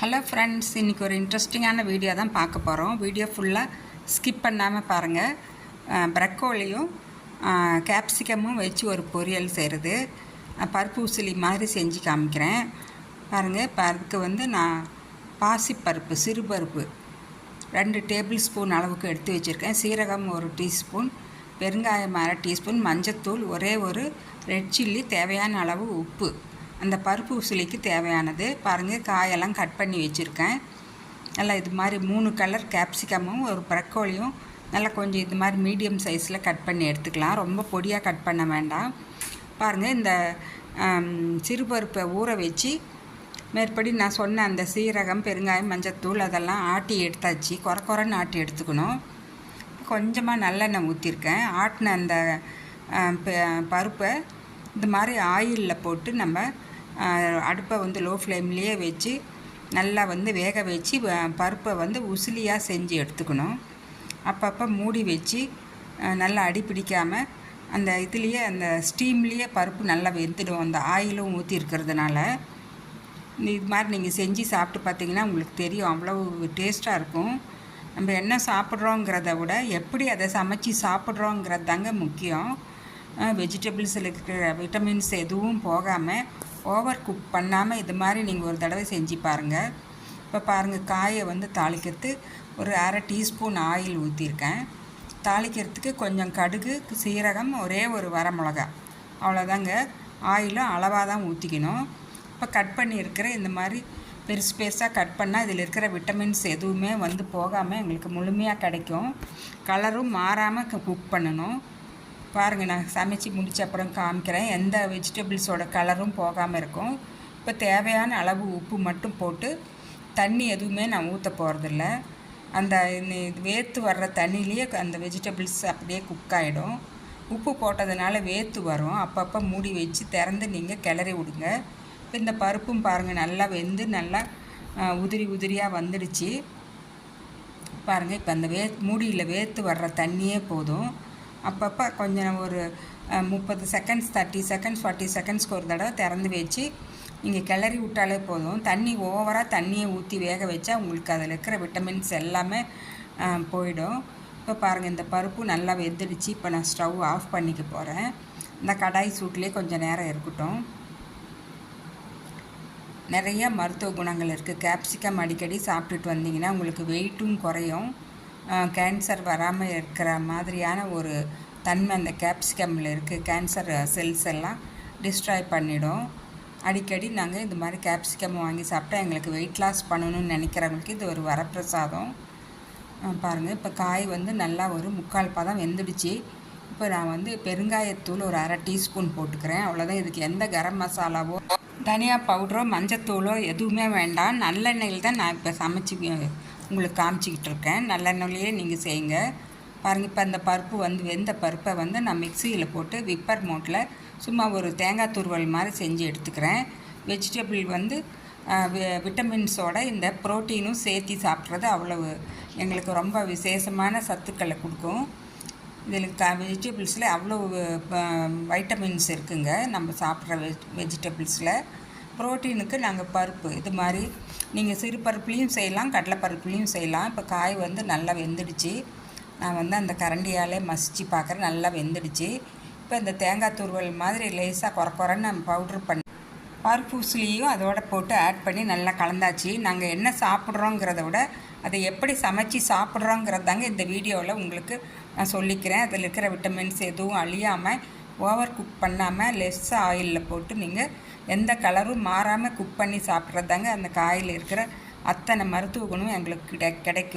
Hello friends இன்றைக்கி ஒரு இன்ட்ரெஸ்டிங்கான வீடியோ தான் பார்க்க போகிறோம் வீடியோ ஃபுல்லாக ஸ்கிப் பண்ணாமல் பாருங்கள் ப்ரக்கோலியும் கேப்சிகமும் வச்சு ஒரு பொரியல் செய்கிறது பருப்பு உசிலி மாதிரி செஞ்சு காமிக்கிறேன். பாருங்கள் இப்போ அதுக்கு வந்து நான் பாசிப்பருப்பு சிறுபருப்பு ரெண்டு டேபிள் ஸ்பூன் அளவுக்கு எடுத்து வச்சுருக்கேன். சீரகம் ஒரு டீஸ்பூன் பெருங்காயம் அரை டீஸ்பூன் மஞ்சத்தூள் ஒரே ஒரு ரெட் சில்லி தேவையான அளவு உப்பு. அந்த பருப்பு உசிலிக்கு தேவையானது பாருங்கள் காயெல்லாம் கட் பண்ணி வச்சுருக்கேன். நல்லா இது மாதிரி மூணு கலர் கேப்சிகமும் ஒரு ப்ரக்கோலியும் நல்லா கொஞ்சம் இது மாதிரி மீடியம் சைஸில் கட் பண்ணி எடுத்துக்கலாம். ரொம்ப பொடியாக கட் பண்ண வேண்டாம். பாருங்கள் இந்த சிறுபருப்பை ஊற வச்சு மேற்படி நான் சொன்ன அந்த சீரகம் பெருங்காயம் மஞ்சத்தூள் அதெல்லாம் ஆட்டி எடுத்தாச்சு. குறை குறைன்னு ஆட்டி எடுத்துக்கணும். கொஞ்சமாக நல்லெண்ணெய் ஊற்றிருக்கேன் ஆட்டின அந்த பருப்பை இந்த மாதிரி ஆயிலில் போட்டு நம்ம அடுப்பை வந்து லோ ஃப்ளேம்லேயே வச்சு நல்லா வந்து வேக வச்சு பருப்பை வந்து உசிலியாக செஞ்சு எடுத்துக்கணும். அப்பப்போ மூடி வச்சு நல்லா அடி பிடிக்காமல் அந்த இதுலேயே அந்த ஸ்டீம்லேயே பருப்பு நல்லா வெந்துடும். அந்த ஆயிலும் ஊற்றி இருக்கிறதுனால இது மாதிரி நீங்கள் செஞ்சு சாப்பிட்டு பார்த்தீங்கன்னா உங்களுக்கு தெரியும் அவ்வளோ டேஸ்ட்டாக இருக்கும். நம்ம என்ன சாப்பிட்றோங்கிறத விட எப்படி அதை சமைச்சி சாப்பிட்றோங்கிறது தாங்க முக்கியம். வெஜிடபிள்ஸில் இருக்கிற விட்டமின்ஸ் எதுவும் போகாமல் ஓவர் குக் பண்ணாமல் இது மாதிரி நீங்கள் ஒரு தடவை செஞ்சு பாருங்கள் இப்போ பாருங்கள் காயை வந்து தாளிக்கிறது ஒரு அரை டீஸ்பூன் ஆயில் ஊற்றிருக்கேன் தாளிக்கிறதுக்கு கொஞ்சம் கடுகு சீரகம் ஒரே ஒரு வரமிளகா அவ்வளோதாங்க ஆயிலும் அளவாக தான் ஊற்றிக்கணும் இப்போ கட் பண்ணியிருக்கிற இந்த மாதிரி பெருசு பெருசாக கட் பண்ணால் இதில் இருக்கிற விட்டமின்ஸ் எதுவுமே வந்து போகாமல் எங்களுக்கு முழுமையாக கிடைக்கும். கலரும் மாறாமல் குக் பண்ணணும். பாருங்கள் நான் சமைச்சு முடித்த அப்புறம் காமிக்கிறேன். எந்த வெஜிடபிள்ஸோட கலரும் போகாமல் இருக்கும். இப்போ தேவையான அளவு உப்பு மட்டும் போட்டு தண்ணி எதுவுமே நான் ஊற்ற போகிறதில்ல அந்த வேர்த்து வர்ற தண்ணியிலேயே அந்த வெஜிடபிள்ஸ் அப்படியே குக் ஆகிடும் உப்பு போட்டதுனால வேர்த்து வரும். அப்பப்போ மூடி வச்சு திறந்து நீங்கள் கிளறி விடுங்க. இப்போ இந்த பருப்பும் பாருங்கள் நல்லா வெந்து நல்லா உதிரி உதிரியாக வந்துடுச்சு. பாருங்கள் இப்போ அந்த வே மூடியில் வேர்த்து வர்ற தண்ணியே போதும். அப்பப்போ கொஞ்சம் ஒரு முப்பது செகண்ட்ஸ் தேர்ட்டி செகண்ட்ஸ் ஃபார்ட்டி செகண்ட்ஸ்க்கு ஒரு தடவை திறந்து வச்சு நீங்கள் கிளறி விட்டாலே போதும். தண்ணி ஓவராக தண்ணியை ஊற்றி வேக வச்சா உங்களுக்கு அதில் இருக்கிற விட்டமின்ஸ் எல்லாமே போயிடும். இப்போ பாருங்கள் இந்த பருப்பு நல்லா வெந்துடுச்சு. இப்போ நான் ஸ்டவ் ஆஃப் பண்ணிக்க போகிறேன் இந்த கடாய் சூட்லேயே கொஞ்சம் நேரம் இருக்கட்டும். நிறைய மருத்துவ குணங்கள் இருக்குது கேப்சிகம் அடிக்கடி சாப்பிட்டுட்டு வந்தீங்கன்னா உங்களுக்கு வெயிட்டும் குறையும். கேன்சர் வராமல் இருக்கிற மாதிரியான ஒரு தன்மை அந்த கேப்சிகமில் இருக்குது கேன்சர் செல்ஸ் எல்லாம் டிஸ்ட்ராய் பண்ணிடும். அடிக்கடி நாங்கள் இந்த மாதிரி கேப்சிகம் வாங்கி சாப்பிட்டா எங்களுக்கு வெயிட் லாஸ் பண்ணணும்னு நினைக்கிறவங்களுக்கு இது ஒரு வரப்பிரசாதம். பாருங்கள் இப்போ காய் வந்து நல்லா ஒரு முக்கால் பதம் வெந்துடுச்சு. இப்போ நான் வந்து பெருங்காயத்தூள் ஒரு அரை டீஸ்பூன் போட்டுக்கிறேன். அவ்வளோதான் இதுக்கு எந்த கரம் மசாலாவோ தனியா பவுடரோ மஞ்சத்தூளோ எதுவுமே வேண்டாம். நல்லெண்ணெயில் தான் நான் இப்போ சமைச்சி உங்களுக்கு காமிச்சிக்கிட்டு இருக்கேன் நல்லெண்ணெயிலேயே நீங்கள் செய்யுங்க. பாருங்கள் இப்போ அந்த பருப்பு வந்து வெந்த பருப்பை வந்து நான் மிக்சியில் போட்டு விப்பர் மோட்டில் சும்மா ஒரு தேங்காய் துருவல் மாதிரி செஞ்சு எடுத்துக்கிறேன். வெஜிடபிள் வந்து விட்டமின்ஸோட இந்த ப்ரோட்டீனும் சேர்த்து சாப்பிட்றது அவ்வளவு எங்களுக்கு ரொம்ப விசேஷமான சத்துக்களை கொடுக்கும். இதில் க வெஜிடபிள்ஸில் அவ்வளோ வைட்டமின்ஸ் இருக்குங்க. நம்ம சாப்பிட்ற வெஜ் வெஜிடபிள்ஸில். ப்ரோட்டீனுக்கு நாங்கள் பருப்பு இது மாதிரி நீங்கள் சிறு பருப்புலேயும் செய்யலாம் கடலைப்பருப்புலேயும் செய்யலாம். இப்போ காய் வந்து நல்லா வெந்துடுச்சு. நான் வந்து அந்த கரண்டியாலே மசிச்சு பார்க்குறேன் நல்லா வெந்துடுச்சு. இப்போ இந்த தேங்காய் துருவல் மாதிரி லேசாக குறை குறைன்னு நம்ம பவுட்ரு பண்ணி பருப்பூசிலையும் அதோட போட்டு ஆட் பண்ணி நல்லா கலந்தாச்சு. நாங்கள் என்ன சாப்பிட்றோங்கிறத விட அதை எப்படி சமைச்சு சாப்பிட்றோங்கிறது தாங்க இந்த வீடியோவில் உங்களுக்கு நான் சொல்லிக்கிறேன். அதில் இருக்கிற விட்டமின்ஸ் எதுவும் அழியாமல் ஓவர் குக் பண்ணாமல் லெஸ் ஆயிலில் போட்டு நீங்கள் எந்த கலரும் மாறாமல் குக் பண்ணி சாப்பிட்றது தாங்க அந்த காயில் இருக்கிற அத்தனை மருத்துவ குணமும் எங்களுக்கு கிடை கிடைக்கும்.